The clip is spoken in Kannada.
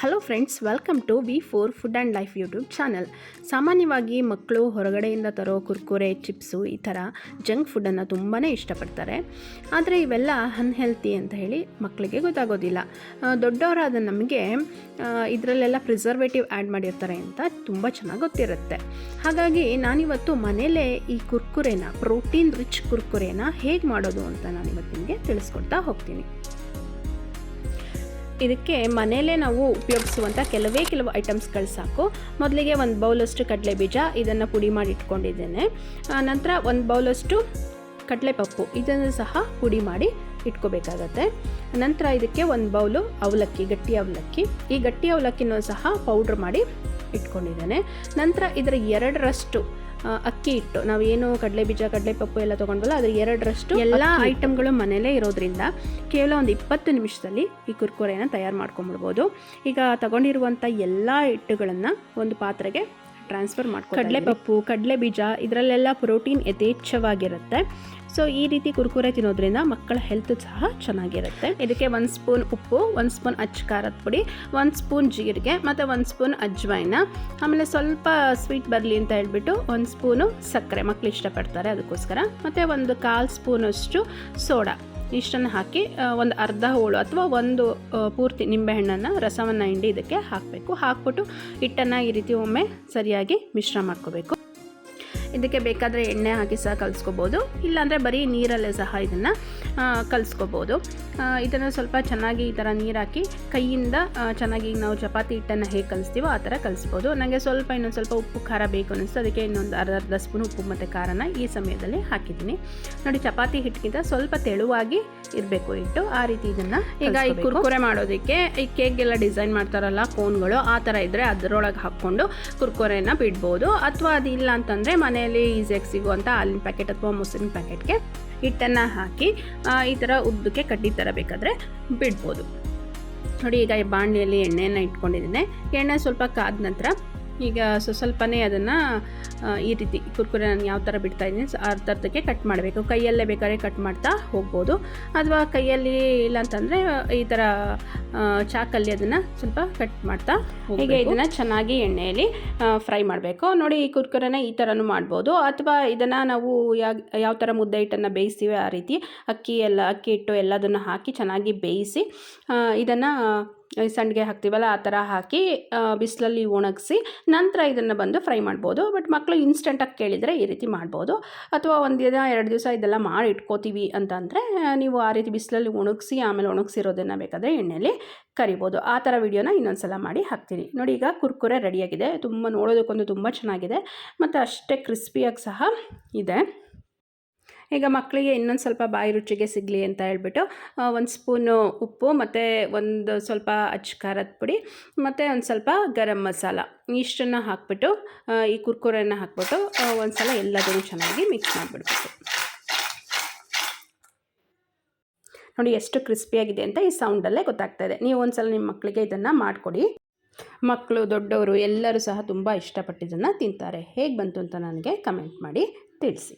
Hello friends welcome to V four food and life YouTube channel ಸಾಮಾನ್ಯವಾಗಿ ಮಕ್ಕಳು ಹೊರಗಡೆಯಿಂದ ತರೋ ಕುರ್ಕುರೆ, ಚಿಪ್ಸು ಈ ಥರ ಜಂಕ್ ಫುಡ್ಡನ್ನು ತುಂಬಾ ಇಷ್ಟಪಡ್ತಾರೆ. ಆದರೆ ಇವೆಲ್ಲ ಅನ್ಹೆಲ್ತಿ ಅಂತ ಹೇಳಿ ಮಕ್ಕಳಿಗೆ ಗೊತ್ತಾಗೋದಿಲ್ಲ. ದೊಡ್ಡವರಾದ ನಮಗೆ ಇದರಲ್ಲೆಲ್ಲ ಪ್ರಿಸರ್ವೇಟಿವ್ ಆ್ಯಡ್ ಮಾಡಿರ್ತಾರೆ ಅಂತ ತುಂಬ ಚೆನ್ನಾಗಿ ಗೊತ್ತಿರುತ್ತೆ. ಹಾಗಾಗಿ ನಾನಿವತ್ತು ಮನೆಯಲ್ಲೇ ಈ ಕುರ್ಕುರೆನ ಪ್ರೋಟೀನ್ ರಿಚ್ ಕುರ್ಕುರೆನ ಹೇಗೆ ಮಾಡೋದು ಅಂತ ನಾನಿವತ್ತು ನಿಮಗೆ ತಿಳಿಸ್ಕೊಡ್ತಾ ಹೋಗ್ತೀನಿ. ಇದಕ್ಕೆ ಮನೆಯಲ್ಲೇ ನಾವು ಉಪಯೋಗಿಸುವಂಥ ಕೆಲವೇ ಕೆಲವು ಐಟಮ್ಸ್ಗಳು ಸಾಕು. ಮೊದಲಿಗೆ ಒಂದು ಬೌಲಷ್ಟು ಕಡಲೆ ಬೀಜ, ಇದನ್ನು ಪುಡಿ ಮಾಡಿ ಇಟ್ಕೊಂಡಿದ್ದೇನೆ. ನಂತರ ಒಂದು ಬೌಲಷ್ಟು ಕಡಲೆಪಪ್ಪು, ಇದನ್ನು ಸಹ ಪುಡಿ ಮಾಡಿ ಇಟ್ಕೋಬೇಕಾಗತ್ತೆ. ನಂತರ ಇದಕ್ಕೆ ಒಂದು ಬೌಲು ಅವಲಕ್ಕಿ, ಗಟ್ಟಿ ಅವಲಕ್ಕಿ. ಈ ಗಟ್ಟಿ ಅವಲಕ್ಕಿನೂ ಸಹ ಪೌಡ್ರ್ ಮಾಡಿ ಇಟ್ಕೊಂಡಿದ್ದೇನೆ. ನಂತರ ಇದರ ಎರಡರಷ್ಟು ಅಕ್ಕಿ ಹಿಟ್ಟು. ನಾವೇನು ಕಡಲೆ ಬೀಜ ಕಡಲೆಪಪ್ಪು ಎಲ್ಲ ತೊಗೊಂಡ್ವಲ್ಲ ಅದ್ರ ಎರಡರಷ್ಟು ಎಲ್ಲ ಐಟಮ್ಗಳು ಮನೇಲೇ ಇರೋದ್ರಿಂದ ಕೇವಲ ಒಂದು ಇಪ್ಪತ್ತು ನಿಮಿಷದಲ್ಲಿ ಈ ಕುರ್ಕುರೆಯನ್ನು ತಯಾರು ಮಾಡ್ಕೊಂಬಿಡ್ಬೋದು ಈಗ ತಗೊಂಡಿರುವಂಥ ಎಲ್ಲ ಹಿಟ್ಟುಗಳನ್ನು ಒಂದು ಪಾತ್ರೆಗೆ ಟ್ರಾನ್ಸ್ಫರ್ ಮಾಡಿ ಕಡಲೆ ಪಪ್ಪು ಕಡಲೆ ಬೀಜ ಇದರಲ್ಲೆಲ್ಲ ಪ್ರೋಟೀನ್ ಯಥೇಚ್ಛವಾಗಿರುತ್ತೆ. ಸೊ ಈ ರೀತಿ ಕುರ್ಕುರೆ ತಿನ್ನೋದ್ರಿಂದ ಮಕ್ಕಳ ಹೆಲ್ತ್ ಸಹ ಚೆನ್ನಾಗಿರುತ್ತೆ. ಇದಕ್ಕೆ ಒಂದು ಸ್ಪೂನ್ ಉಪ್ಪು ಒಂದು ಸ್ಪೂನ್ ಅಚ್ಚ ಖಾರದ ಪುಡಿ ಒಂದು ಸ್ಪೂನ್ ಜೀರಿಗೆ ಮತ್ತು ಒಂದು ಸ್ಪೂನ್ ಅಜ್ವಾಯಿನ ಆಮೇಲೆ ಸ್ವಲ್ಪ ಸ್ವೀಟ್ ಬರಲಿ ಅಂತ ಹೇಳ್ಬಿಟ್ಟು ಒಂದು ಸ್ಪೂನು ಸಕ್ಕರೆ ಮಕ್ಕಳು ಇಷ್ಟಪಡ್ತಾರೆ ಅದಕ್ಕೋಸ್ಕರ. ಮತ್ತು ಒಂದು ಕಾಲು ಸ್ಪೂನಷ್ಟು ಸೋಡಾ. ಇಷ್ಟನ್ನು ಹಾಕಿ ಒಂದು ಅರ್ಧ ಹೋಳು ಅಥವಾ ಒಂದು ಪೂರ್ತಿ ನಿಂಬೆಹಣ್ಣನ್ನು, ರಸವನ್ನು ಹಿಂಡಿ ಇದಕ್ಕೆ ಹಾಕಬೇಕು. ಹಾಕ್ಬಿಟ್ಟು ಹಿಟ್ಟನ್ನು ಈ ರೀತಿ ಒಮ್ಮೆ ಸರಿಯಾಗಿ ಮಿಶ್ರ ಮಾಡ್ಕೋಬೇಕು. ಇದಕ್ಕೆ ಬೇಕಾದರೆ ಎಣ್ಣೆ ಹಾಕಿ ಸಹ ಕಲಿಸ್ಕೋಬೋದು. ಇಲ್ಲಾಂದರೆ ಬರೀ ನೀರಲ್ಲೇ ಸಹ ಇದನ್ನು ಕಲಿಸ್ಕೋಬೋದು. ಇದನ್ನು ಸ್ವಲ್ಪ ಚೆನ್ನಾಗಿ ಈ ಥರ ನೀರು ಹಾಕಿ ಕೈಯಿಂದ ಚೆನ್ನಾಗಿ ನಾವು ಚಪಾತಿ ಹಿಟ್ಟನ್ನು ಹೇಗೆ ಕಲಿಸ್ತೀವೋ ಆ ಥರ ಕಲಿಸ್ಬೋದು. ನನಗೆ ಸ್ವಲ್ಪ ಇನ್ನೊಂದು ಸ್ವಲ್ಪ ಉಪ್ಪು ಖಾರ ಬೇಕು ಅನ್ನಿಸ್ತು ಅದಕ್ಕೆ ಇನ್ನೊಂದು ಅರ್ಧ ಅರ್ಧ ಸ್ಪೂನ್ ಉಪ್ಪು ಮತ್ತು ಖಾರನ ಈ ಸಮಯದಲ್ಲಿ ಹಾಕಿದ್ದೀನಿ. ನೋಡಿ ಚಪಾತಿ ಹಿಟ್ಟಿಗಿಂತ ಸ್ವಲ್ಪ ತೆಳುವಾಗಿ ಇರಬೇಕು ಹಿಟ್ಟು. ಆ ರೀತಿ ಇದನ್ನು ಈಗ ಈ ಕುರ್ಕುರೆ ಮಾಡೋದಕ್ಕೆ ಈ ಕೇಕ್ಗೆಲ್ಲ ಡಿಸೈನ್ ಮಾಡ್ತಾರಲ್ಲ ಕೋನ್ಗಳು ಆ ಥರ ಇದ್ದರೆ ಅದರೊಳಗೆ ಹಾಕ್ಕೊಂಡು ಕುರ್ಕುರೆನ ಬಿಡ್ಬೋದು. ಅಥವಾ ಅದಿಲ್ಲ ಅಂತಂದರೆ ಮನೆಯಲ್ಲಿ ಈಸಿಯಾಗಿ ಸಿಗುವಂಥ ಹಾಲಿನ ಪ್ಯಾಕೆಟ್ ಅಥವಾ ಮೊಸರಿನ ಪ್ಯಾಕೆಟ್ಗೆ ಹಿಟ್ಟನ್ನು ಹಾಕಿ ಈ ಥರ ಉದ್ದಕ್ಕೆ ಕಡ್ಡಿ ಥರ ಬೇಕಾದರೆ ಬಿಡ್ಬೋದು. ನೋಡಿ ಈಗ ಈ ಬಾಣಲಿಯಲ್ಲಿ ಎಣ್ಣೆಯನ್ನು ಇಟ್ಕೊಂಡಿದ್ದೀನಿ. ಎಣ್ಣೆ ಸ್ವಲ್ಪ ಕಾದ ನಂತರ ಈಗ ಸೊ ಸ್ವಲ್ಪನೇ ಅದನ್ನು ಈ ರೀತಿ ಕುರ್ಕುರೆ ನಾನು ಯಾವ ಥರ ಬಿಡ್ತಾ ಇದ್ದೀನಿ ಅರ್ಧಕ್ಕೆ ಕಟ್ ಮಾಡಬೇಕು. ಕೈಯಲ್ಲೇ ಬೇಕಾದ್ರೆ ಕಟ್ ಮಾಡ್ತಾ ಹೋಗ್ಬೋದು. ಅಥವಾ ಕೈಯಲ್ಲಿ ಇಲ್ಲ ಅಂತಂದರೆ ಈ ಥರ ಚಾಕಲ್ಲಿ ಅದನ್ನು ಸ್ವಲ್ಪ ಕಟ್ ಮಾಡ್ತಾ ಹೀಗೆ ಇದನ್ನು ಚೆನ್ನಾಗಿ ಎಣ್ಣೆಯಲ್ಲಿ ಫ್ರೈ ಮಾಡಬೇಕು. ನೋಡಿ ಈ ಕುರ್ಕುರೆನ ಈ ಥರನೂ ಮಾಡ್ಬೋದು. ಅಥವಾ ಇದನ್ನು ನಾವು ಯಾವ ಯಾವ ಥರ ಮುದ್ದೆ ಹಿಟ್ಟನ್ನು ಬೇಯಿಸ್ತೀವಿ ಆ ರೀತಿ ಅಕ್ಕಿ ಎಲ್ಲ ಅಕ್ಕಿ ಹಿಟ್ಟು ಎಲ್ಲದನ್ನು ಹಾಕಿ ಚೆನ್ನಾಗಿ ಬೇಯಿಸಿ ಇದನ್ನು ಸಂಡಿಗೆ ಹಾಕ್ತೀವಲ್ಲ, ಆ ಥರ ಹಾಕಿ ಬಿಸಿಲಲ್ಲಿ ಒಣಗಿಸಿ ನಂತರ ಇದನ್ನು ಬಂದು ಫ್ರೈ ಮಾಡ್ಬೋದು. ಬಟ್ ಮಕ್ಕಳು ಇನ್ಸ್ಟೆಂಟಾಗಿ ಕೇಳಿದರೆ ಈ ರೀತಿ ಮಾಡ್ಬೋದು. ಅಥವಾ ಒಂದು ದಿನ, ಎರಡು ದಿವಸ ಇದೆಲ್ಲ ಮಾಡಿ ಇಟ್ಕೋತೀವಿ ಅಂತಂದರೆ ನೀವು ಆ ರೀತಿ ಬಿಸಿಲಲ್ಲಿ ಒಣಗಿಸಿ, ಆಮೇಲೆ ಒಣಗಿಸಿರೋದನ್ನು ಬೇಕಾದರೆ ಎಣ್ಣೆಯಲ್ಲಿ ಕರಿಬೋದು. ಆ ಥರ ವಿಡಿಯೋನ ಇನ್ನೊಂದು ಸಲ ಮಾಡಿ ಹಾಕ್ತೀನಿ. ನೋಡಿ, ಈಗ ಕುರ್ಕುರೆ ರೆಡಿಯಾಗಿದೆ ತುಂಬ ನೋಡೋದಕ್ಕೊಂದು ತುಂಬ ಚೆನ್ನಾಗಿದೆ. ಮತ್ತು ಅಷ್ಟೇ ಕ್ರಿಸ್ಪಿಯಾಗಿ ಸಹ ಇದೆ. ಈಗ ಮಕ್ಕಳಿಗೆ ಇನ್ನೊಂದು ಸ್ವಲ್ಪ ಬಾಯಿ ರುಚಿಗೆ ಸಿಗಲಿ ಅಂತ ಹೇಳ್ಬಿಟ್ಟು ಒಂದು ಸ್ಪೂನು ಉಪ್ಪು ಮತ್ತು ಒಂದು ಸ್ವಲ್ಪ ಅಚ್ಚ ಖಾರದ ಪುಡಿ ಮತ್ತು ಒಂದು ಸ್ವಲ್ಪ ಗರಂ ಮಸಾಲ ಇಷ್ಟನ್ನು ಹಾಕ್ಬಿಟ್ಟು ಈ ಕುರ್ಕುರೆಯನ್ನು ಹಾಕ್ಬಿಟ್ಟು ಒಂದು ಸಲ ಎಲ್ಲದನ್ನು ಚೆನ್ನಾಗಿ ಮಿಕ್ಸ್ ಮಾಡಿಬಿಡ್ಬೇಕು. ನೋಡಿ ಎಷ್ಟು ಕ್ರಿಸ್ಪಿಯಾಗಿದೆ ಅಂತ ಈ ಸೌಂಡಲ್ಲೇ ಗೊತ್ತಾಗ್ತಾ ಇದೆ. ನೀವು ಒಂದು ಸಲ ನಿಮ್ಮ ಮಕ್ಕಳಿಗೆ ಇದನ್ನು ಮಾಡಿಕೊಡಿ. ಮಕ್ಕಳು ದೊಡ್ಡವರು ಎಲ್ಲರೂ ಸಹ ತುಂಬ ಇಷ್ಟಪಟ್ಟಿದ್ದನ್ನು ತಿಂತಾರೆ. ಹೇಗೆ ಬಂತು ಅಂತ ನನಗೆ ಕಮೆಂಟ್ ಮಾಡಿ ತಿಳಿಸಿ.